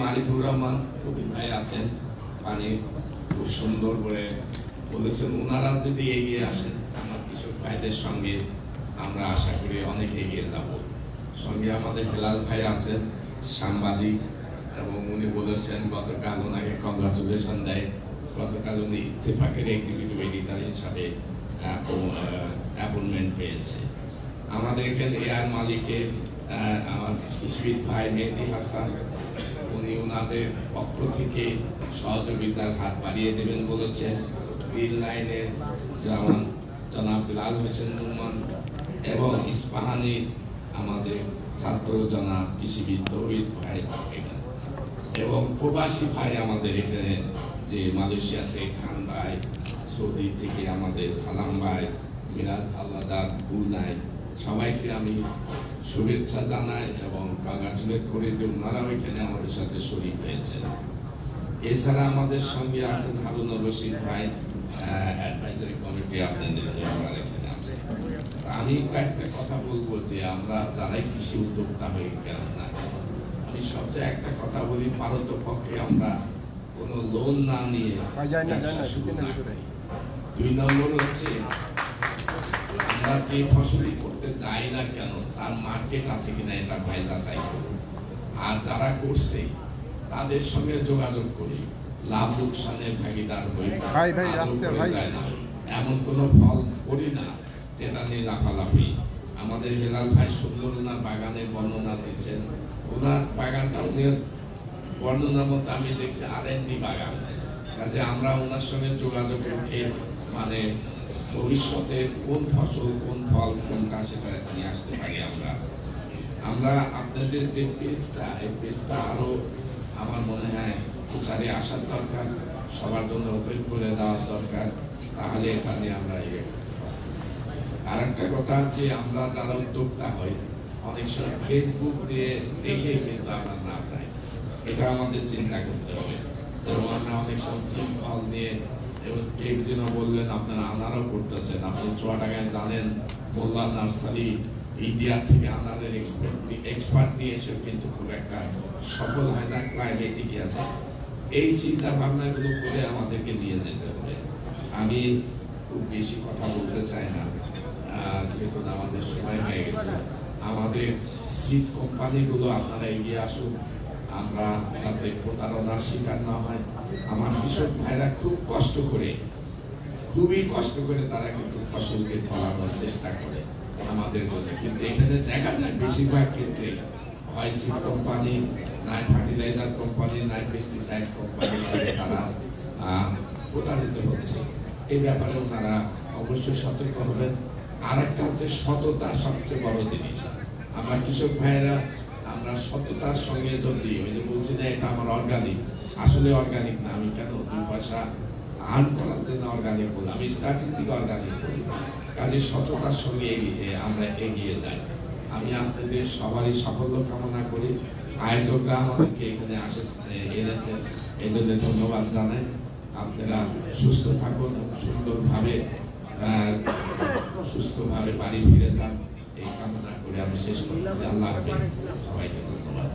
মারিফুর রহমান কবির ভাই আছেন। পানি খুব সুন্দর করে বলেছেন ওনারা যদি এগিয়ে আসেন, আমার কৃষক ভাইদের সঙ্গে আমরা আশা করি অনেক এগিয়ে যাব। সঙ্গে আমাদের হেলাল ভাই আছেন, সাংবাদিক, এবং উনি বলেছেন, গতকাল ওনাকে কংগ্রাচুলেশন দেয়। গতকাল উনি ইত্তেফাকের এক্সিকিউটিভ এডিটর হিসাবে অ্যাপয়েন্টমেন্ট পেয়েছে। আমাদের এখানে এয়ার মালিকের আমার ইসবিত ভাই মেহেদি হাসান উনি ওনাদের পক্ষ থেকে সহযোগিতার হাত বাড়িয়ে দেবেন বলেছেন। রেল লাইনের যেমন জনাব বিলাল হোসেন রহমান এবং ইস্পাহানির আমাদের ছাত্র জনাব কৃষিবিদ তৌহিদ ভাই এখানে। এবং প্রবাসী ভাই আমাদের এখানে যে মালয়েশিয়া থেকে খান ভাই, সৌদি থেকে আমাদের সালাম ভাই, মিরাজ আল্লাদার বুনাই সবাইকে আমি শুভেচ্ছা জানাই এবং কংগ্রাচুলেট করে যে ওনারাও এখানে আমাদের সাথে শরীর হয়েছেন। এছাড়া আমাদের সঙ্গে আছেন হারুনুর রশিদ ভাই অ্যাডভাইজারি কমিটি আপনাদের মেম্বার এখানে আছে। আমি কয়েকটা কথা বলব যে আমরা যারাই কৃষি উদ্যোক্তা হয়ে গেলাম না আমি সবচেয়ে একটা কথা বলি ভারত পক্ষে আমরা কোনো লোন না নিয়ে। দুই নম্বর হচ্ছে আমরা যে ফসলই করতে যাই না কেন তার মার্কেট আছে কিনা এটা ভাই যাচাই করুন। আর যারা করছে তাদের সঙ্গে যোগাযোগ করি। লাভ লোকসানের ভাগিদার হই ভাই, ভাই, আদৌ ভাই। এমন কোনো ফল করি না যেটা নিয়ে লাফালাফি। আমাদের হেলাল ভাই সুন্দর ওনার বাগানের বর্ণনা দিচ্ছেন। ওনার বাগানটা উনি বর্ণনা মতো আমি দেখছি আর বাগান। কাজে আমরা ওনার সঙ্গে যোগাযোগ রেখে মানে ভবিষ্যতে কোন ফসল, কোন ফল কোনটা সেটা নিয়ে আসতে পারি আমরা? আমরা আপনাদের যে পেজটা, এই পেজটা আরও আমার মনে হয় প্রচারে আসার দরকার, সবার জন্য ওপেন করে দেওয়া দরকার, তাহলে এটা নিয়ে আমরা ইয়ে আর একটা কথা যে আমরা যারা উদ্যোক্তা হই, অনেক সময় ফেসবুক দিয়ে দেখে কিন্তু আমরা না যাই। এটা আমাদের চিন্তা করতে হবে। যেমন আমরা অনেক সময় ফল নিয়ে এই দিনও বললেন, আপনারা আনারও করতেছেন। আপনি চুয়াডাঙ্গায় জানেন, মোল্লা নার্সারি ইন্ডিয়া থেকে আনারের এক্সপার্ট নিয়ে এসে কিন্তু খুব একটা সফল হয় না ক্লাইমেটিক আছে। এই চিন্তা ভাবনাগুলো করে আমাদেরকে নিয়ে যেতে হবে। আমি খুব বেশি কথা বলতে চাই না যেহেতু আমাদের সময় হয়ে গেছে। আমাদের সিট কোম্পানিগুলো আপনারা এগিয়ে আসুন। আমরা যাতে প্রতারণার শিকার না হয়। আমার কৃষক ভাইরা খুব কষ্ট করে, খুবই কষ্ট করে তারা কিন্তু ফসলকে ফলানোর চেষ্টা করে আমাদের জন্য কিন্তু এখানে দেখা যায় বেশিরভাগ ক্ষেত্রে হয় সিড কোম্পানি নাই ফার্টিলাইজার কোম্পানি নাই পেস্টিসাইড কোম্পানি তারা প্রতারিত হচ্ছে। এই ব্যাপারে ওনারা অবশ্যই সতর্ক হবেন। আর একটা হচ্ছে সততা সবচেয়ে বড় জিনিস। আমার কৃষক ভাইয়েরা আমরা সততার সঙ্গে যদি ওই যে বলছি যে এটা আমার অর্গানিক আসলে অর্গানিক না, আমি কেন দুই পয়সা আর্ন করার জন্য অর্গানিক বলি? আমি স্ট্র্যাটেজিক অর্গানিক বলি। কাজে সততার সঙ্গে এগিয়ে, আমরা এগিয়ে যাই। আমি আপনাদের সবারই সাফল্য কামনা করি। আয়োজকরা আমাদেরকে এখানে আসে এনেছেন এই জন্য ধন্যবাদ জানাই। আপনারা সুস্থ থাকুন সুন্দরভাবে সুস্থভাবে বাড়ি ফিরে যান। এই কামনা করে আমি শেষ করতেছি। আল্লাহ হাফিজ। সবাইকে ধন্যবাদ।